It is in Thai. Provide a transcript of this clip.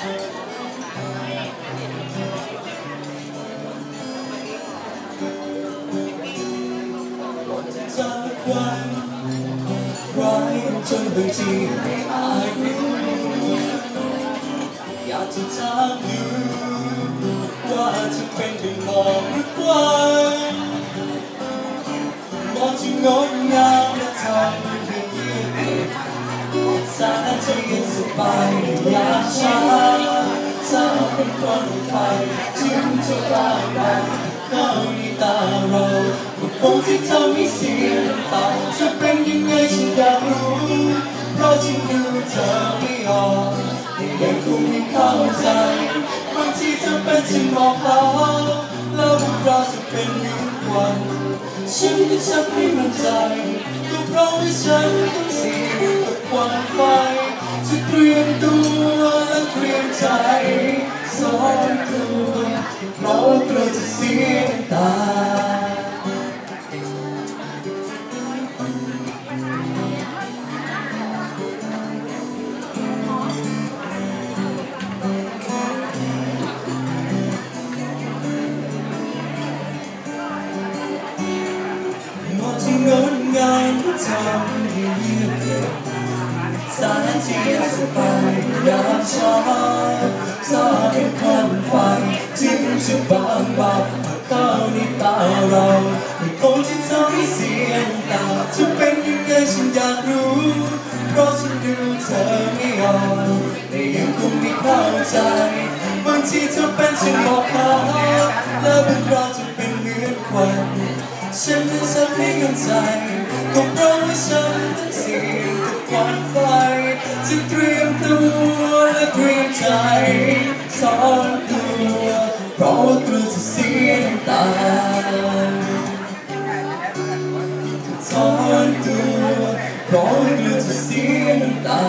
จากวันร้าจนบาทีไม่อาจรู้อยากจะถามอยู่ว่าจะเป็นดังมองหรือควันมองที่งดงามและทำ สถานที่สบายอยาช้าเธอเป็นคนไฟถึงจะกลายเป็นเข้าในตาเราคงที่ทำให้เสียนตาจะเป็นยังไงฉันอยากรู้เพราะฉันดูเธอไม่ออกยังคงไม่เข้าใจบางทีเธอเป็นฉันมองเขาแล้วพวกเราจะเป็นเหมือนควันฉันก็ชักไม่มั่นใจก็เพราะว่าฉันต้องเสียกับควันไฟจ ทำให้เยือยสานที่สบายยามเช้าสาเป็นควันไฟจึงจะบางบาเข้าในตาเราไม่คงที่ทำให้เสียน้ำตาจะเป็นยังไงฉันอยากรู้เพราะฉันดูเธอไม่ออกแต่ยังคงไม่เข้าใจบางทีเธอเป็นฉันบอกเขาแล้วเป็นเราจะเป็นเหมือนควันฉันนั้นฉันไม่เข้าใจ จะเตรียมตัวและเตรียมใจซ่อนตัวเพราะว่ากลัวจะเสียน้ำตาสอนตัวเพราะว่ากลัวจะเสียน้ำตา